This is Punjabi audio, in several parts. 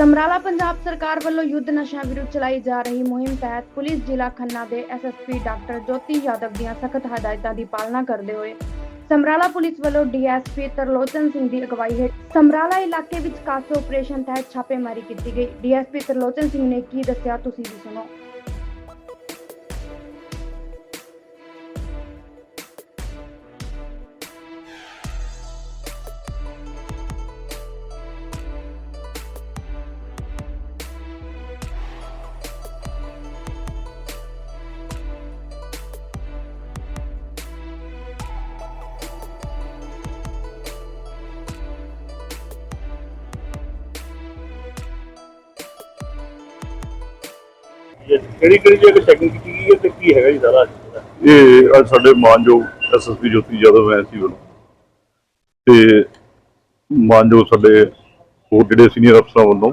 ਸਮਰਾਲਾ ਪੰਜਾਬ ਸਰਕਾਰ ਵੱਲੋਂ ਯੁੱਧ ਨਸ਼ਾ ਵਿਰੁੱਧ ਚਲਾਈ ਜਾ ਰਹੀ ਮੁਹਿੰਮ ਤਹਿਤ ਪੁਲਿਸ ਜ਼ਿਲ੍ਹਾ ਖੰਨਾ ਦੇ ਐਸਐਸਪੀ ਡਾਕਟਰ ਜੋਤੀ ਯਾਦਵ ਦੀਆਂ ਸਖਤ ਹਦਾਇਤਾਂ ਦੀ ਪਾਲਣਾ ਕਰਦੇ ਹੋਏ ਸਮਰਾਲਾ ਪੁਲਿਸ ਵੱਲੋਂ ਡੀਐਸਪੀ ਤਰਲੋਚਨ ਸਿੰਘ ਦੀ ਅਗਵਾਈ ਹੇਠ ਸਮਰਾਲਾ ਇਲਾਕੇ ਵਿੱਚ ਕਾਸੇ ਆਪਰੇਸ਼ਨ ਤਹਿਤ ਛਾਪੇਮਾਰੀ ਕੀਤੀ ਗਈ। ਡੀਐਸਪੀ ਤਰਲੋਚਨ ਸਿੰਘ ਨੇ ਕੀ ਦੱਸਿਆ, ਤੁਸੀਂ ਵੀ ਸੁਣੋ। ਕਿਹੜੀ ਕਿਹੜੀ ਜਗ੍ਹਾ ਚੈਕਿੰਗ ਕੀਤੀ ਗਈ ਹੈ ਤੇ ਕੀ ਹੈਗਾ ਜੀ ਸਾਰਾ? ਇਹ ਅੱਜ ਸਾਡੇ ਮਾਨਯੋਗ ਐਸਐਸਪੀ ਜੋਤੀ ਯਾਦਵ ਐ ਸੀ ਵੱਲੋਂ। ਤੇ ਮਾਨਯੋਗ ਸਾਡੇ ਹੋਰ ਜਿਹੜੇ ਸੀਨੀਅਰ ਅਫਸਰਾਂ ਵੱਲੋਂ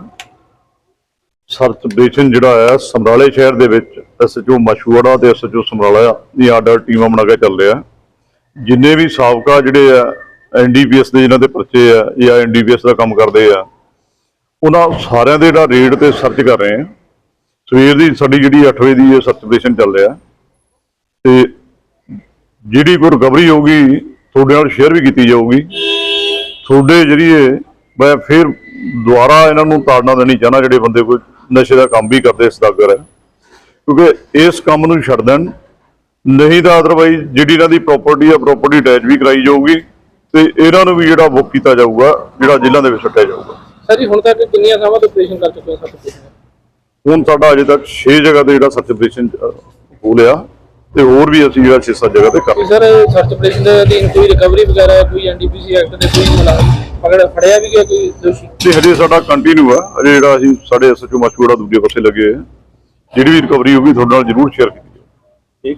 ਸਰਚ ਆਪਰੇਸ਼ਨ ਜਿਹੜਾ ਆ ਸਮਰਾਲੇ ਸ਼ਹਿਰ ਦੇ ਵਿੱਚ ਐਸਐਚਓ ਮਸ਼ੂੜਾ ਤੇ ਐਸਐਚਓ ਸਮਰਾਲਾ ਦੀ ਆਰਡਰ ਟੀਮਾਂ ਬਣਾ ਕੇ ਚੱਲ ਰਿਹਾ ਜਿੰਨੇ ਵੀ ਸਾਬਕਾ ਜਿਹੜੇ ਆ ਐਨਡੀਪੀਐਸ ਦੇ ਜਿਨ੍ਹਾਂ ਦੇ ਪਰਚੇ ਆ ਜਾਂ ਐਨਡੀਪੀਐਸ ਦਾ ਕੰਮ ਕਰਦੇ ਆ, ਉਹਨਾਂ ਸਾਰਿਆਂ ਦੇ ਜਿਹੜਾ ਰੇਡ ਤੇ ਸਰਚ ਕਰ ਰਹੇ ਆ। ਸਵੇਰ ਦੀ ਸਾਡੀ ਜਿਹੜੀ 8 ਵਜੇ ਦੀ ਇਹ ਸਰਚ ਆਪਰੇਸ਼ਨ ਚੱਲ ਰਿਹਾ। ਤੇ ਜਿਹੜੀ ਕੋਈ ਰਿਕਵਰੀ ਹੋਊਗੀ, ਤੁਹਾਡੇ ਨਾਲ ਸ਼ੇਅਰ ਵੀ ਕੀਤੀ ਜਾਊਗੀ। ਤੁਹਾਡੇ ਜਰੀਏ ਮੈਂ ਫਿਰ ਦੁਬਾਰਾ ਇਹਨਾਂ ਨੂੰ ਤਾੜਨਾ ਦੇਣੀ ਚਾਹਨਾ, ਜਿਹੜੇ ਬੰਦੇ ਕੋਈ ਨਸ਼ੇ ਦਾ ਕੰਮ ਵੀ ਕਰਦੇ, ਸਦਾਗਰ ਹੈ। ਕਿਉਂਕਿ ਇਸ ਕੰਮ ਨੂੰ ਛੱਡ ਦੇਣ, ਨਹੀਂ ਤਾਂ ਅਦਰਵਾਈਜ਼ ਜਿਹੜੀ ਇਹਨਾਂ ਦੀ ਪ੍ਰਾਪਰਟੀ ਆ ਪ੍ਰਾਪਰਟੀ ਅਟੈਚ ਵੀ ਕਰਾਈ ਜਾਊਗੀ ਤੇ ਇਹਨਾਂ ਨੂੰ ਵੀ ਜਿਹੜਾ ਬੁੱਕ ਕੀਤਾ ਜਾਊਗਾ, ਜਿਹੜਾ ਜ਼ਿਲ੍ਹਾ ਦੇ ਵਿੱਚ ਸੱਟਿਆ ਜਾਊਗਾ। ਸਰ ਜੀ, ਹੁਣ ਤੱਕ ਕਿੰਨੀਆਂ ਥਾਵਾਂ ਤੋਂ ਆਪਰੇਸ਼ਨ ਕਰ ਚੁੱਕੇ ਹੋ ਸੱਤ ਹੁਣ ਸਾਡਾ ਅਜੇ ਤੱਕ 6 ਜਗ੍ਹਾ ਤੇ ਜਿਹੜਾ ਸਰਚ ਆਪਰੇਸ਼ਨ ਹੋ ਲਿਆ ਤੇ ਹੋਰ ਵੀ ਅਸੀਂ ਜਿਹੜਾ 6-7 ਜਗ੍ਹਾ ਤੇ ਕਰ ਸਰ ਸਰਚ ਆਪਰੇਸ਼ਨ ਦੇ ਅਧੀਨ ਕੋਈ ਰਿਕਵਰੀ ਵਗੈਰਾ ਕੋਈ ਐਨਡੀਪੀਸੀ ਐਕਟ ਦੇ ਕੋਈ ਮੁਲਾਜ਼ਮ ਪਕੜ ਫੜਿਆ ਵੀ ਗਿਆ ਕੋਈ ਦੋਸ਼ੀ? ਤੇ ਹਜੇ ਸਾਡਾ ਕੰਟੀਨਿਊ ਆ। ਅਜੇ ਜਿਹੜਾ ਅਸੀਂ ਸਾਡੇ ਐਸਐਚਓ ਮਸ਼ਹੂਰਾ ਦੂਜੇ ਪਾਸੇ ਲੱਗੇ ਹੋਏ ਆ। ਜਿਹੜੀ ਵੀ ਰਿਕਵਰੀ ਹੋਊਗੀ ਤੁਹਾਡੇ ਨਾਲ ਜ਼ਰੂਰ ਸ਼ੇਅਰ ਕੀਤੀ ਜਾਊਗੀ ਠੀਕ।